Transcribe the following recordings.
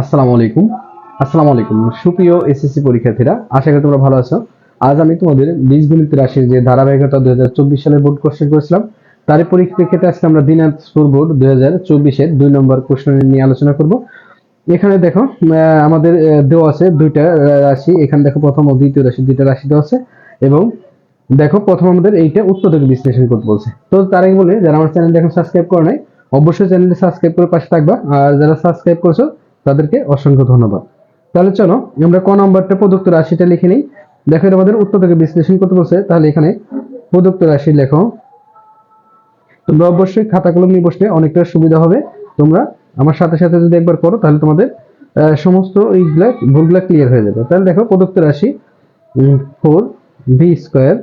আসসালামু আলাইকুম। আসসালামু আলাইকুম। সুপ্রিয় এসএসসি পরীক্ষার্থীরা, আশা করি তোমরা ভালো আছো। আজ আমি তোমাদের বীজগণিত রাশির যে ধারাবাহিকতা দুই হাজার চব্বিশ সালের বোর্ড কোশ্চেন করেছিলাম, তারই পরিপ্রেক্ষিতে আজকে আমরা দিনাজপুর বোর্ড দুই হাজার চব্বিশের দুই নম্বর কোশ্চেন নিয়ে আলোচনা করব। এখানে দেখো আমাদের দেওয়া আছে দুইটা রাশি। এখানে দেখো প্রথম ও দ্বিতীয় রাশি, দুইটা রাশি দেওয়া আছে। এবং দেখো, প্রথম আমাদের এইটা উৎপাদক বিশ্লেষণ করতে বলছে। তো তার আগে বলে, যারা আমার চ্যানেল এখন সাবস্ক্রাইব করে নাই, অবশ্যই চ্যানেলটি সাবস্ক্রাইব করে পাশে থাকবা। আর যারা সাবস্ক্রাইব করেছ তাদেরকে অসংখ্য ধন্যবাদ। তাহলে চলো, আমরা ক নম্বরটা প্রদত্ত রাশিটা লিখে নিই। দেখো আমাদের উৎপাদকে বিশ্লেষণ করতে বলছে, তাহলে এখানে প্রদত্ত রাশি লেখো। তোমরা অবশ্যই খাতা কলম নিয়ে বসলে অনেকটা সুবিধা হবে। তোমরা আমার সাথে সাথে যদি একবার করো, তাহলে তোমাদের সমস্ত এইগুলা ভুলগুলা ক্লিয়ার হয়ে যাবে। তাহলে দেখো, প্রদত্ত রাশি four B square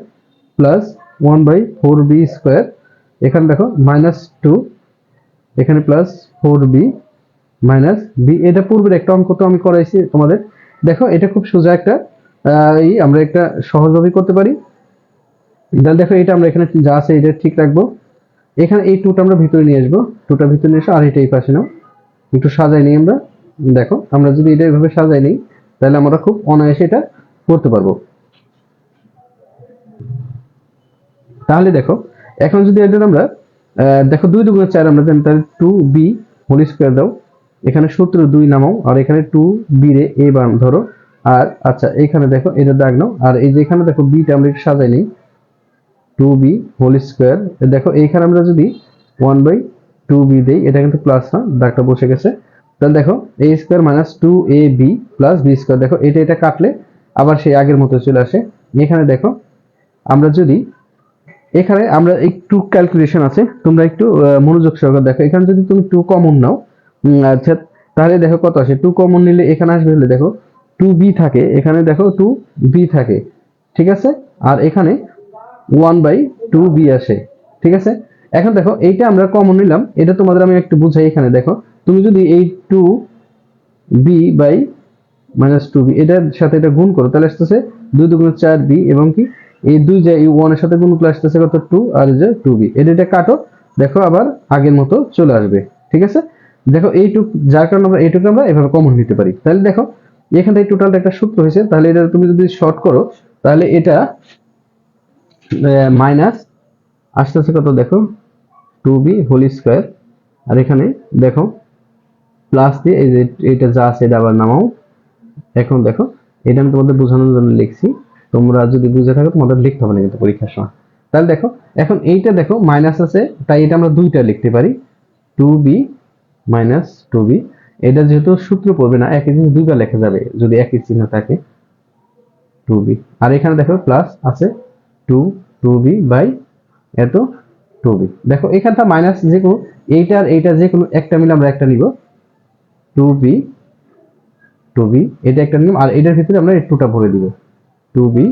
plus one by four B square এখানে দেখো মাইনাস টু এখানে plus four B minus B এটা পূর্বের একটা অঙ্ক তো আমি করাইছি তোমাদের। দেখো এটা খুব সোজা একটা আহ, ই আমরা একটা সহজভাবে করতে পারি। তাহলে দেখো এটা আমরা এখানে যা আছে এটা ঠিক রাখব। এখানে এই টুটা আমরা ভিতরে নিয়ে আসব। টুটা ভিতরে নিয়ে এসে আর এটা এই পাশে নাও। একটু সাজাই নিই আমরা। দেখো আমরা যদি এটা এভাবে সাজাই নিই তাহলে আমরা খুব অনায়াসে এটা করতে পারব। তাহলে দেখো এখন যদি এটা আমরা দেখো দুই দুগুণে চার আমরা জানি তাহলে টু বি হোল স্কোয়ার দাও। এখানে সূত্র দুই নামাও, আর এখানে টু বি রে এ বান ধরো। আর আচ্ছা এখানে দেখো এটা দাগ নাও আর এই যে এখানে দেখো বিটা আমরা একটু সাজাই নিই। টু বি হোল স্কোয়ার দেখো, এইখানে আমরা যদি ওয়ান বাই টু বি দিই, এটা কিন্তু প্লাস না, দাগটা বসে গেছে। তাহলে দেখো A square minus two A B plus B square দেখো, এটা এটা কাটলে আবার সেই আগের মতো চলে আসে। এখানে দেখো, আমরা যদি, এখানে আমরা একটু ক্যালকুলেশন আছে, তোমরা একটু মনোযোগ সহকারে দেখো। এখানে যদি তুমি টু কমন নাও আচ্ছা তাহলে দেখো কত আসে? টু কমন নিলে এখানে আসবে হলে দেখো টু বি থাকে, এখানে দেখো টু বি থাকে, ঠিক আছে? আর এখানে ওয়ান বাই টু বি আসে, ঠিক আছে? এখন দেখো, এইটা আমরা কমন নিলাম, এটা তোমাদের আমি একটু বুঝাই এখানে, দেখো, তুমি যদি এই two B by minus two B এটার সাথে এটা গুণ করো, তাহলে আসতেছে দুই দুগুণ চার বি এবং কি? এই দুই যে এই ওয়ানের সাথে গুণ করলে আসতেছে কত? টু আর যে টু বি এটা কাটো, দেখো আবার আগের মতো চলে আসবে, ঠিক আছে? দেখো এইটুক, যার কারণে আমরা এইটুকু আমরা এভাবে কমন নিতে পারি। তাহলে দেখো, এখান থেকে টোটালটা একটা সূত্র হয়েছে, তাহলে এটা তুমি যদি শর্ট করো, তাহলে এটা মাইনাস আসতেছে কত দেখো টু বি হোল স্কোয়ার আর এখানে দেখো প্লাস দিয়ে এই যে এটা যা আছে এটা আবার নামাও। এখন দেখো, এটা আমি তোমাদের বোঝানোর জন্য লিখছি, তোমরা যদি বুঝে থাকো, তোমাদের লিখতে হবে না কিন্তু পরীক্ষার সময়। তাহলে দেখো, এখন এইটা দেখো মাইনাস আছে, তাই এটা আমরা দুইটা লিখতে পারি two B minus two B. এটা যেহেতু সূত্র পড়বে না, একই জিনিস দুইবার লেখা যাবে যদি একই চিহ্ন থাকে টু বি। আর এখানে দেখো প্লাস আছে টু টু বি বাই এত টু বি দেখো এখানটা মাইনাস যে কোনো, এইটা আর এইটা যে কোনো, একটা মিলে আমরা একটা নিব। টু বি টু বি এটা একটা নিয়ম আর এটার ভিতরে আমরা টুটা ভরে দিব। Two B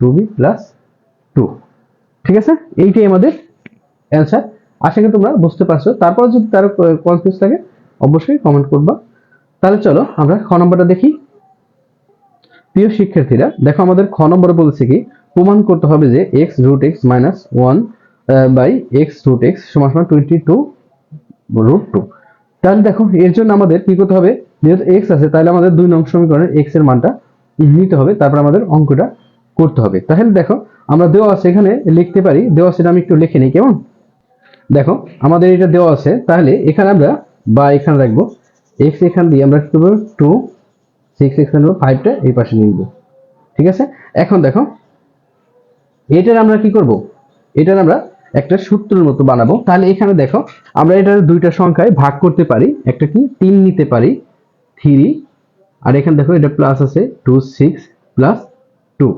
two B plus two ঠিক আছে? এইটাই আমাদের অ্যান্সার আশা করি তোমরা বুঝতে পারছ। তারপর যদি তার কনফিউজ থাকে, অবশ্যই কমেন্ট করবা। তাহলে চলো, আমরা খ নম্বরটা দেখি। প্রিয় শিক্ষার্থীরা, দেখো আমাদের খ নম্বরে বলেছে কি, প্রমাণ করতে হবে যে X root X minus one by X root X সমান সমান টোয়েন্টি টু রুট টু তাহলে দেখো, এর জন্য আমাদের কি করতে হবে, যেহেতু এক্স আছে, তাহলে আমাদের দুই নং সমীকরণের এক্সের মানটা নিতে হবে, তারপর আমাদের অঙ্কটা করতে হবে। তাহলে দেখো, আমরা দেওয়া আছে এখানে লিখতে পারি, দেওয়া আছে আমি একটু লিখে নিই, কেমন? দেখো, আমাদের এটা দেওয়া আছে। তাহলে এখানে আমরা বা এখানে রাখব। এক্স এখান দিয়ে আমরা কি করব? টু সিক্স এখানে ফাইভটা এই পাশে নিয়ে নিবো। ঠিক আছে? এখন দেখো, এটার আমরা কি করব? এটার আমরা একটা সূত্রের মতো বানাবো। তাহলে এখানে দেখো, আমরা এটার দুইটা সংখ্যায় ভাগ করতে পারি। একটা কি? তিন নিতে পারি। থ্রি আর এখানে দেখো, এটা প্লাস আছে টু সিক্স প্লাস টু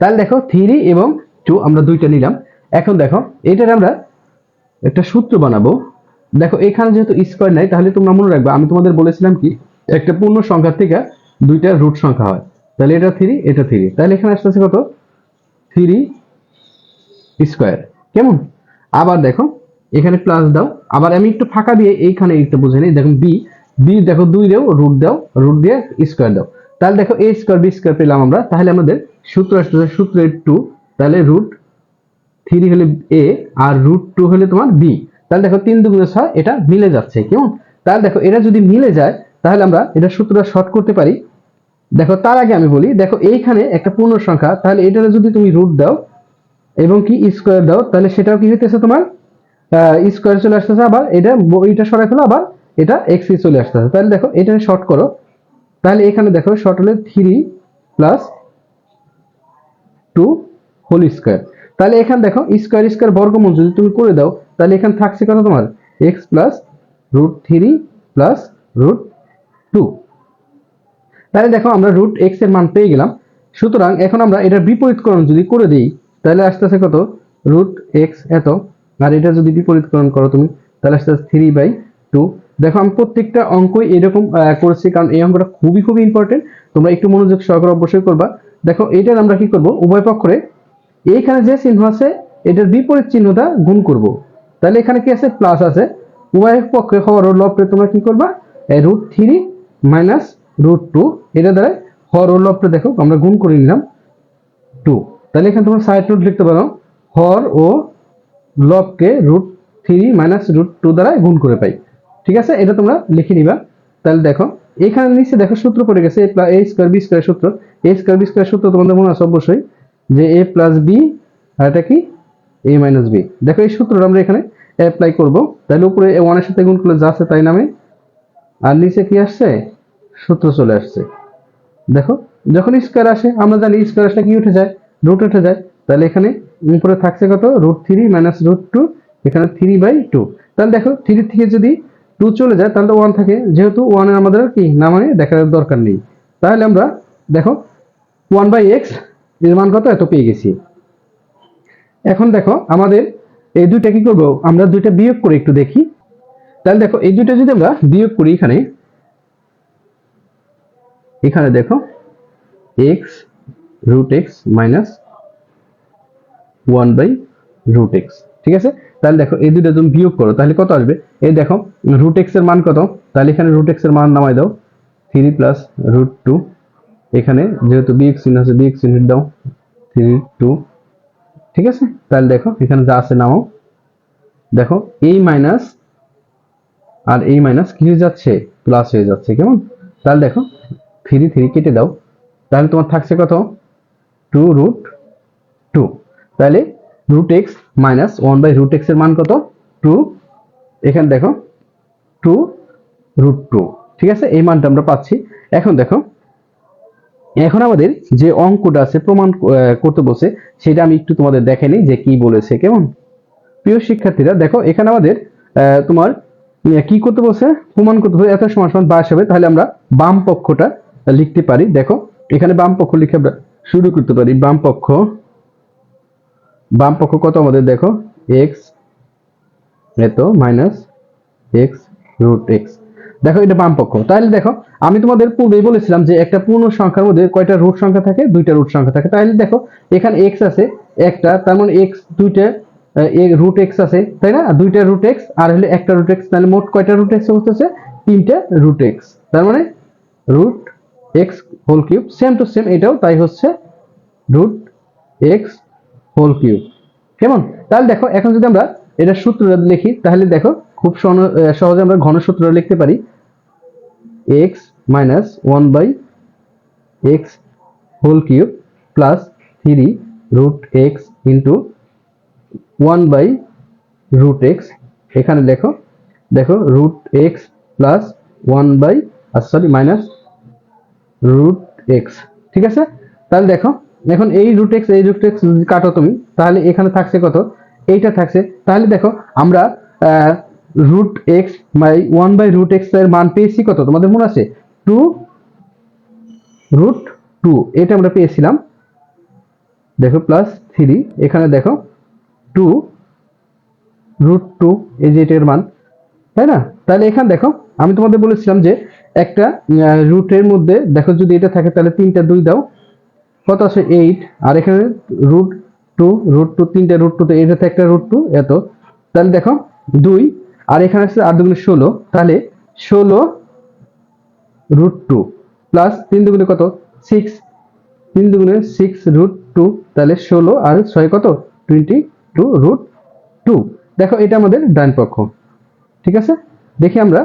তাহলে দেখো থ্রি এবং টু আমরা দুইটা নিলাম। এখন দেখো, এটার আমরা একটা সূত্র বানাবো। দেখো, এখানে যেহেতু স্কোয়ার নাই, তাহলে তোমরা মনে রাখবে, আমি তোমাদের বলেছিলাম কি, একটা পূর্ণ সংখ্যা থেকে দুইটা রুট সংখ্যা হয়। তাহলে এটা থ্রি এটা থ্রি তাহলে এখানে আসতেছে কত? থ্রি স্কোয়ার কেমন? আবার দেখো, এখানে প্লাস দাও। আবার আমি একটু ফাঁকা দিয়ে এইখানে একটু বুঝে নিই। দেখুন বি বি দেখো দুই দাও রুট দাও রুট দিয়ে স্কোয়ার দাও। তাহলে দেখো এ স্কোয়ার বি স্কোয়ার পেলাম আমরা। তাহলে আমাদের সূত্র আসতেছে সূত্র টু তাহলে রুট থ্রি হলে এ আর রুট টু হলে তোমার বি তাহলে দেখো তিন দুগুণে ছয়, এটা মিলে যাচ্ছে, কেমন? তাহলে দেখো, এটা যদি মিলে যায়, তাহলে আমরা এটা সূত্রটা শর্ট করতে পারি। দেখো, তার আগে আমি বলি, দেখো এইখানে একটা পূর্ণ সংখ্যা তাহলে এটারে যদি তুমি রুট দাও এবং কি স্কোয়ার দাও, তাহলে সেটাও কি হইতেছে তোমার? স্কোয়ার চলে আসতেছে আবার, এটা এটা সরাই ফেলো, আবার এটা এক্স চলে আসতেছে। তাহলে দেখো এটা শর্ট করো। তাহলে এখানে দেখো শর্ট হলে three plus two whole square তাহলে এখানে দেখো স্কোয়ার স্কোয়ার বর্গমূল যদি তুমি করে দাও, তাহলে এখানে থাকছে কত তোমার? X plus root three plus root two তাহলে দেখো, আমরা রুট এক্সের মান পেয়ে গেলাম। সুতরাং এখন আমরা এটার বিপরীতকরণ যদি করে দিই, তাহলে আসতেছে কত? রুট এক্স এত। আর এটা যদি বিপরীতকরণ করো তুমি, তাহলে আসতেছে থ্রি বাই টু দেখো, আমি প্রত্যেকটা অঙ্কই এরকম করেছি, কারণ এই অঙ্কটা খুবই খুবই ইম্পর্টেন্ট তোমরা একটু মনোযোগ সহকারে অবশ্যই করবা। দেখো, এটার আমরা কি করব? উভয় পক্ষরে এইখানে যে চিহ্ন আছে, এটার বিপরীত চিহ্নটা গুণ করব। তাহলে এখানে কি আছে? প্লাস আছে। উভয় পক্ষে হর ও লবকে তোমরা কি করবা? Root three minus root two এটা দ্বারা হর ও লবটা দেখো, আমরা গুণ করে নিলাম টু তাহলে এখানে তোমরা সাইড রুট লিখতে পারো। হর ও লবকে root three minus root two দ্বারা গুণ করে পাই। ঠিক আছে? এটা তোমরা লিখে নিবা। তাহলে দেখো এখানে নিচে দেখো সূত্র পড়ে গেছে এ স্কোয়ার বি স্কোয়ার সূত্র। এ স্কোয়ার বি স্কোয়ার সূত্র তোমাদের মনে আছে? অবশ্যই। যে এ প্লাস বি আর এটা কি? এ মাইনাস বি দেখো এই সূত্রটা আমরা এখানে অ্যাপ্লাই করব। তাহলে উপরে এ ওয়ানের সাথে গুণ করলে যা আছে তাই নামে। আর নিচে কি আসছে? সূত্র চলে আসছে। দেখো, যখন স্কোয়ার আসে, আমরা জানি স্কোয়ার আসলে কি উঠে যায়? রুট উঠে যায়। তাহলে এখানে উপরে থাকছে কত? Root three minus root two এখানে থ্রি বাই টু তাহলে দেখো থ্রি থেকে যদি টু চলে যায়, তাহলে ওয়ান থাকে। যেহেতু ওয়ানের আমাদের কি না মানে দেখার দরকার নেই। তাহলে আমরা, দেখো ওয়ান বাই এক্স এর মান কত এত পেয়ে গেছি। এখন দেখো, আমাদের এই দুইটা কি করব? আমরা দুইটা বিয়োগ করে একটু দেখি। তাহলে দেখো, এই দুইটা যদি আমরা বিয়োগ করি এখানে এখানে দেখো x root x minus one by root x ঠিক আছে? তাহলে দেখো, এই দুটো তুমি বিয়োগ করো, তাহলে কত আসবে? এই দেখো রুট এক্সের মান কত? তাহলে এখানে রুট এক্সের মান নামাই দাও থ্রি প্লাস রুট টু এখানে যেহেতু বিয়োগ চিহ্ন আছে বিয়োগ চিহ্ন দাও। থ্রি টু ঠিক আছে? তাহলে দেখো, এখানে যা আছে নাও। দেখো এই মাইনাস আর এই মাইনাস কি হয়ে যাচ্ছে? প্লাস হয়ে যাচ্ছে, কেমন? তাহলে দেখো থ্রি থ্রি কেটে দাও। তাহলে তোমার থাকছে কত? টু রুট টু তাহলে root x minus one by root এক্সের মান কত? টু এখানে দেখো টু রুট টু ঠিক আছে? এই মানটা আমরা পাচ্ছি। এখন দেখো এখন আমাদের যে অঙ্কটা আছে, প্রমাণ করতে বসে সেটা আমি একটু তোমাদের দেখে নিই যে কি বলেছে, কেমন? প্রিয় শিক্ষার্থীরা, দেখো, এখানে আমাদের তোমার কি করতে বলছে? প্রমাণ করতে হবে এত সমান সমান বাইশ হবে, তাহলে আমরা বাম পক্ষটা লিখতে পারি। দেখো, এখানে বাম পক্ষ লিখে আমরা শুরু করতে পারি। বাম পক্ষ বাম পক্ষ কত আমাদের, দেখো এক্স এত মাইনাস এক্স রুট এক্স দেখো, এটা বাম পক্ষ। তাহলে দেখো, আমি তোমাদের পূর্বেই বলেছিলাম যে একটা পূর্ণ সংখ্যার মধ্যে কয়টা রুট সংখ্যা থাকে? দুইটা রুট সংখ্যা থাকে। তাহলে দেখো, এখানে এক্স আছে একটা, তার মানে এক্স দুইটা রুট এক্স আছে, তাই না? দুইটা রুট এক্স আর হলে একটা রুট এক্স তাহলে মোট কয়টা রুট এক্স হচ্ছে তিনটা রুট এক্স তার মানে root x whole cube same to same এটাও তাই হচ্ছে রুট এক্স হোল কিউব কেমন? তাহলে দেখো, এখন যদি আমরা এটা সূত্র লিখি, তাহলে দেখো, খুব সহজে আমরা ঘন সূত্রটা লিখতে পারি। X minus one by x whole cube plus three root x into one by root x এখানে দেখো দেখো root x plus one by sorry minus root x ঠিক আছে? তাহলে দেখো, এখন এই রুট এক্স এই রুট এক্স যদি কাটো তুমি, তাহলে এখানে থাকছে কত? এইটা থাকছে। তাহলে দেখো, আমরা root x by one by root এক্সের মান পেয়েছি কত? তোমাদের মনে আছে? টু রুট টু এটা আমরা পেয়েছিলাম। দেখো প্লাস থ্রি এখানে দেখো টু রুট টু এই যে এটার মান। তাই না? তাহলে এখানে দেখো, আমি তোমাদের বলেছিলাম যে একটা রুটের মধ্যে, দেখো যদি এটা থাকে তাহলে তিনটা দুই দাও। কত আছে? এইট আর এখানে রুট টু রুট টু তিনটা রুট টু তো এটাতে একটা রুট টু এত। তাহলে দেখো, দুই আর এখানে আসছে আট দুগুণে ষোলো, তাহলে ষোলো রুট টু প্লাস তিন দুগুণে কত? সিক্স তিন দুগুণে সিক্স রুট টু তাহলে ষোলো আর ছয় কত? টোয়েন্টি টু রুট টু দেখো, এটা আমাদের ডান পক্ষ। ঠিক আছে? দেখি আমরা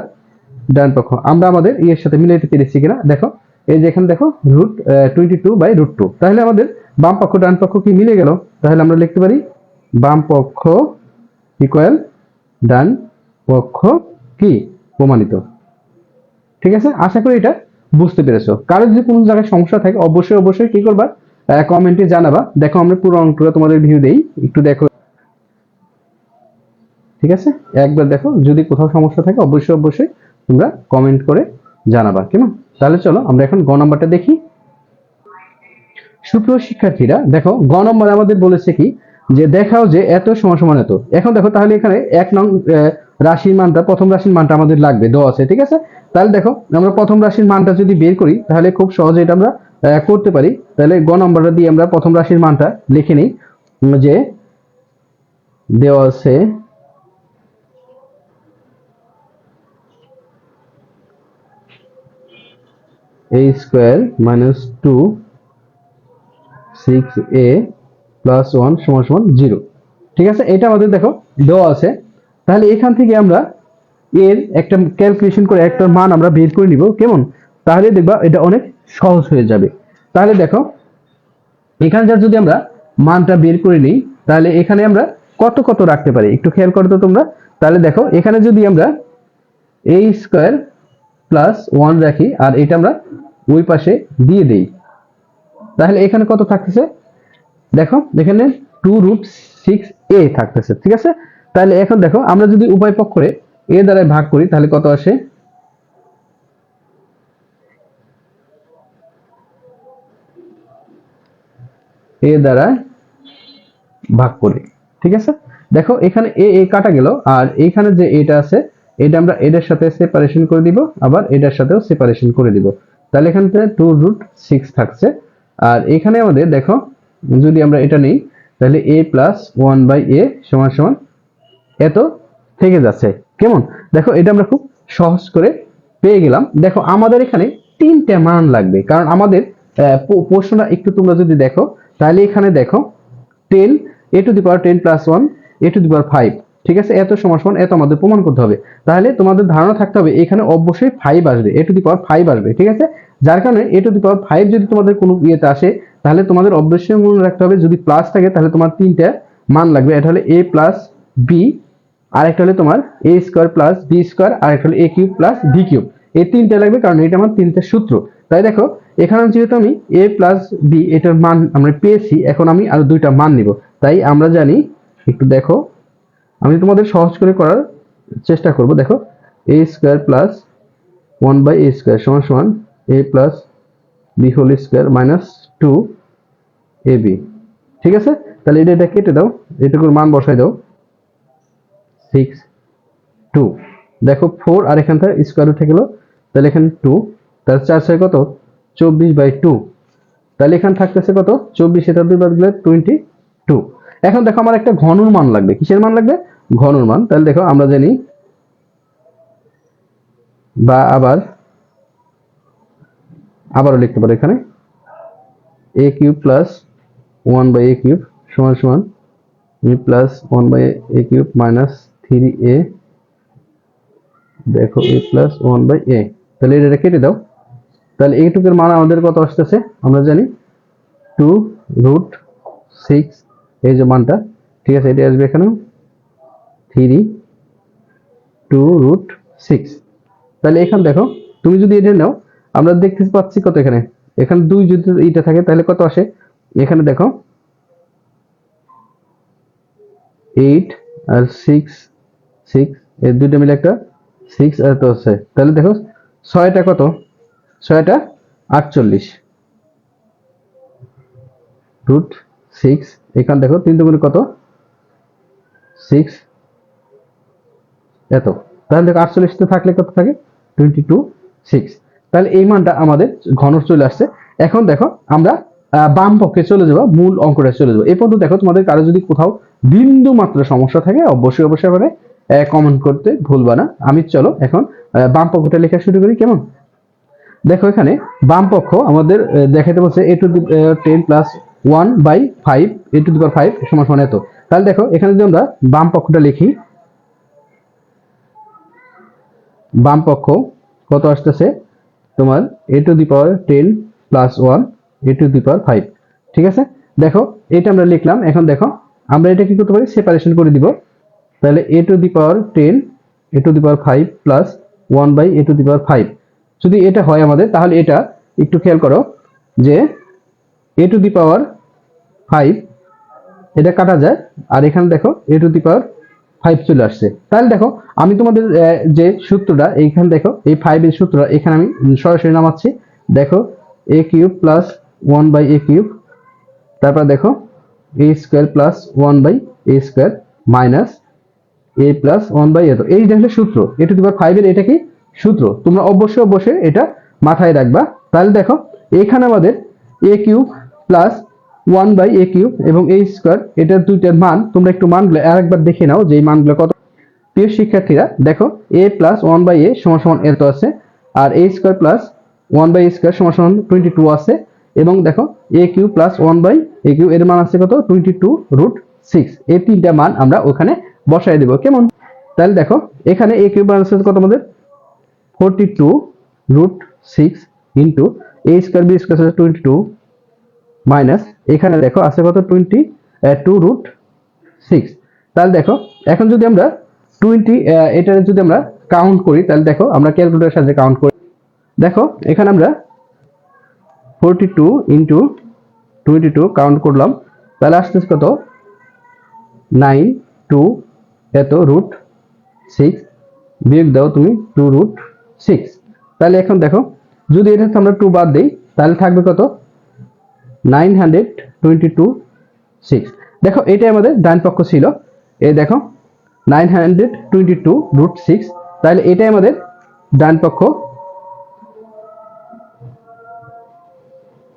ডান পক্ষ। আমরা আমাদের ইয়ের সাথে মিলাইতে পেরেছি কিনা? দেখো, এই যে এখানে দেখো root twenty two by root two তাহলে আমাদের বাম পক্ষ, ডান পক্ষ কি মিলে গেল? তাহলে আমরা লিখতে পারি বাম পক্ষ ইকুয়াল ডান পক্ষ কি? প্রমাণিত। ঠিক আছে? আশা করি এটা বুঝতে পেরেছ। কারও যদি কোনো জায়গায় সমস্যা থাকে, অবশ্যই অবশ্যই কি করবা? কমেন্টে জানাবা। দেখো, আমরা পুরো অঙ্কটা তোমাদের ভিউ দেই। একটু দেখো। ঠিক আছে? একবার দেখো, যদি কোথাও সমস্যা থাকে, অবশ্যই অবশ্যই তোমরা কমেন্ট করে জানাবা, কেমন? তাহলে চলো, আমরা এখন গ নম্বরটা দেখি। সুপ্রিয় শিক্ষার্থীরা, দেখো, গ নম্বরে আমাদের বলেছে কি? যে দেখাও যে এত সমান সমান এত। এখন দেখো, তাহলে এখানে এক নং রাশির মানটা, প্রথম রাশির মানটা আমাদের লাগবে দ আছে ঠিক আছে? তাহলে দেখো, আমরা প্রথম রাশির মানটা যদি বের করি, তাহলে খুব সহজে এটা আমরা করতে পারি। তাহলে গ নম্বরটা দিয়ে আমরা প্রথম রাশির মানটা লিখে নিই যে দেওয়া আছে square minus two six a plus one সমান সমান জিরো ঠিক আছে? এটা আমাদের দেখো, দেওয়া আছে। তাহলে এখান থেকে আমরা এর একটা ক্যালকুলেশন করে একটা মান আমরা বের করে নিব। কেমন? তাহলে দেখবা এটা অনেক সহজ হয়ে যাবে। তাহলে দেখো, এখানে যা যদি আমরা মানটা বের করে নিই, তাহলে এখানে আমরা কত কত রাখতে পারি? একটু খেয়াল করো তো তোমরা। তাহলে দেখো, এখানে যদি আমরা এ স্কোয়ার প্লাস ওয়ান রাখি, আর এটা আমরা ওই পাশে দিয়ে দেই। তাহলে এখানে কত থাকতেছে? দেখো, এখানে টু রুট সিক্স এ থাকতেছে, ঠিক আছে? তাহলে এখন দেখো, আমরা যদি উভয় পক্ষে এ দ্বারা ভাগ করি, তাহলে কত আসে? এ দ্বারা ভাগ করি, ঠিক আছে? দেখো, এখানে এ এ কাটা গেল, আর এইখানে যে এটা আছে, এটা আমরা এটার সাথে সেপারেশন করে দিব, আবার এটার সাথেও সেপারেশন করে দিব। তাহলে এখান থেকে টু রুট সিক্স থাকছে, আর এখানে আমাদের দেখো, যদি আমরা এটা নেই, তাহলে a plus one by a সমান সমান এত থেকে যাচ্ছে। কেমন? দেখো, এটা আমরা খুব সহজ করে পেয়ে গেলাম। দেখো, আমাদের এখানে তিনটা মান লাগবে। কারণ আমাদের প্রশ্নটা একটু তোমরা যদি দেখো, তাহলে এখানে দেখো ten a to the power ten plus one a to the power five ঠিক আছে? এত সমান এত আমাদের প্রমাণ করতে হবে। তাহলে তোমাদের ধারণা থাকতে হবে, এখানে অবশ্যই ফাইভ আসবে এ টু দি পাওয়ার ফাইভ আসবে, ঠিক আছে? যার কারণে এ টু দি পাওয়ার ফাইভ যদি তোমাদের কোনো ইয়েতে আসে, তাহলে তোমাদের অবশ্যই মনে রাখতে হবে, যদি প্লাস থাকে, তাহলে তোমার তিনটা মান লাগবে। এটা হলে এ প্লাস বি আরেকটা হলো তোমার a square plus b square আরেকটা হলো a cube plus b cube এই তিনটা লাগবে কারণ এটা আমার তিনটা সূত্র। তাই দেখো, এখানে যেহেতু আমি এ প্লাস বি এটার মান আমরা পেয়েছি, এখন আমি আরও দুইটা মান নিব। তাই আমরা জানি, একটু দেখো, আমি তোমাদের সহজ করে করার চেষ্টা করব। দেখো a square plus one by a square সমান সমান a plus b whole square minus two a b ঠিক আছে? তাহলে এটা এটা কেটে দাও, এটুকুর মান বসাই দাও। সিক্স টু দেখো ফোর আর এখান থেকে স্কোয়ার উঠে গেল। তাহলে এখানে টু তাহলে চার ছয় কত? চব্বিশ বাই টু তাহলে এখানে থাকতেছে কত? চব্বিশ, এটা দুই বাদ গেলে টোয়েন্টি টু এখন দেখো আমার একটা ঘনুর মান লাগবে। কিসের মান লাগবে? ঘনুর মান। তাহলে দেখো আমরা জানি বা আবার আবারও লিখতে পারো এখানে। A cube plus one by a cube সমান সমান plus one by a cube minus three a, দেখো a plus one by a তাহলে এটা কেটে দাও। তাহলে এইটুকুর মান আমাদের কত আসতেছে? আমরা জানি টু রুট সিক্স এই যে মানটা। ঠিক আছে, এটা আসবে এখানে থ্রি টু রুট সিক্স তাহলে এখানে দেখো, তুমি যদি এটা নাও, আমরা দেখতে পাচ্ছি কত এখানে? এখানে দুই যদি এইটা থাকে, তাহলে কত আসে? এখানে দেখো এইট আর সিক্স সিক্স এর দুইটা মিলে একটা সিক্স আর তো তাহলে দেখো, ছয়টা কত? ছয়টা আটচল্লিশ। রুট সিক্স এখানে দেখো তিন দুগুণে কত? সিক্স এত। তাহলে দেখো থাকলে কত থাকে? টোয়েন্টি টু সিক্স তাহলে এই মানটা আমাদের ঘন চলে আসছে। এখন দেখো, আমরা বাম পক্ষে চলে যাব, মূল অঙ্কটা চলে যাব। পর্যন্ত দেখো, তোমাদের কারও যদি কোথাও বিন্দু মাত্র সমস্যা থাকে অবশ্যই অবশ্যই কমেন্ট করতে ভুলবা না। আমি চলো এখন বাম পক্ষটা লেখা শুরু করি, কেমন? দেখো এখানে, বাম পক্ষ আমাদের দেখাতে বলছে a to ten plus one by five a to the power five সমান সমান এত। তাহলে দেখো, এখানে যদি আমরা বাম পক্ষটা লিখি, বাম পক্ষ কত আসতেছে? তোমার a to the power ten plus one a to the power five ঠিক আছে? দেখো, এটা আমরা লিখলাম। এখন দেখো, আমরা এটা কি করতে পারি? সেপারেশন করে দিব। তাহলে a to the power ten a to the power five plus one by a to the power five যদি এটা হয় আমাদের, তাহলে এটা একটু খেয়াল করো যে এ টু দি পাওয়ার ফাইভ এটা কাটা যায়, আর এখানে দেখো এ টু দি পাওয়ার ফাইভ চলে আসছে। তাহলে দেখো, আমি তোমাদের যে সূত্রটা, এইখানে দেখো, এই ফাইভের সূত্রটা এখানে আমি সরাসরি নামাচ্ছি। দেখো a cube plus one by a cube তারপর দেখো a square plus one by a square minus a plus one by এত এই দেখলে সূত্র এ টু দি পাওয়ার ফাইভের এটা কি? সূত্র। তোমরা অবশ্যই অবশ্যই এটা মাথায় রাখবা। তাহলে দেখো, এখানে আমাদের a cube plus one by a cube এবং এ স্কোয়ার এটার দুইটার মান, তোমরা একটু মানগুলো আরেকবার দেখে নাও যে এই মানগুলো কত। প্রিয় শিক্ষার্থীরা, দেখো a plus one by a সমান সমান এত আছে, আর a square plus one by square সমান সমান টোয়েন্টি টু আছে, এবং দেখো a cube plus one by a cube এর মান আছে কত? টোয়েন্টি টু রুট সিক্স এই তিনটা মান আমরা ওখানে বসাই দেবো, কেমন? তাহলে দেখো, এখানে এ কিউ মান আছে কত আমাদের? Forty two root six into a square b square twenty two minus এখানে দেখো আছে কত? টোয়েন্টি টু রুট সিক্স তাহলে দেখো, এখন যদি আমরা টোয়েন্টি এটা যদি আমরা কাউন্ট করি, তাহলে দেখো, আমরা ক্যালকুলেটারের সাহায্যে কাউন্ট করি। দেখো, এখানে আমরা forty two into twenty two count করলাম। তাহলে আসতেছে কত? নাইন টু এত রুট সিক্স বিয়োগ দাও তুমি টু রুট সিক্স তাহলে এখন দেখো, যদি এটা আমরা টু বাদ দিই, তাহলে থাকবে কত? Nine hundred twenty two six দেখো, এটাই আমাদের ডান পক্ষ ছিল। এই দেখো nine hundred twenty two root six তাহলে এটাই আমাদের ডান পক্ষ।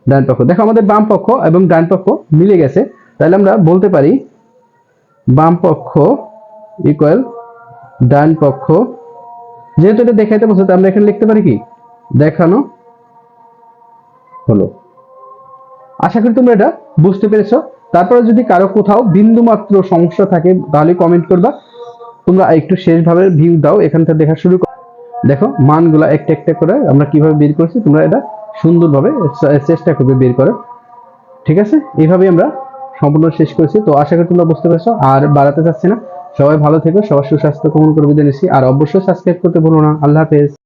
ডান পক্ষ। দেখো, আমাদের বাম পক্ষ এবং ডান পক্ষ মিলে গেছে। তাহলে আমরা বলতে পারি, বাম পক্ষ ইকুয়াল ডান পক্ষ। যেহেতু এটা দেখাইতে বলছে, তো আমরা এখানে লিখতে পারি কি? দেখানো হলো। আশা করি তোমরা এটা বুঝতে পেরেছ। তারপরে যদি কারও কোথাও বিন্দু মাত্র সমস্যা থাকে, তাহলে কমেন্ট করবা। তোমরা একটু শেষভাবে ভিউ দাও এখান থেকে দেখা শুরু করো। দেখো, মানগুলা একটা একটা করে আমরা কীভাবে বের করছি, তোমরা এটা সুন্দরভাবে চেষ্টা করবে বের করার। ঠিক আছে? এইভাবে আমরা সম্পূর্ণ শেষ করেছি। তো আশা করি তোমরা বুঝতে পেরেছ। আর বাড়াতে চাচ্ছি না। সবাই ভালো থেকো, সবার সুস্বাস্থ্য কামনা করে বিদায় নিচ্ছি। আর অবশ্যই সাবস্ক্রাইব করতে ভুলো না। আল্লাহ হাফেজ।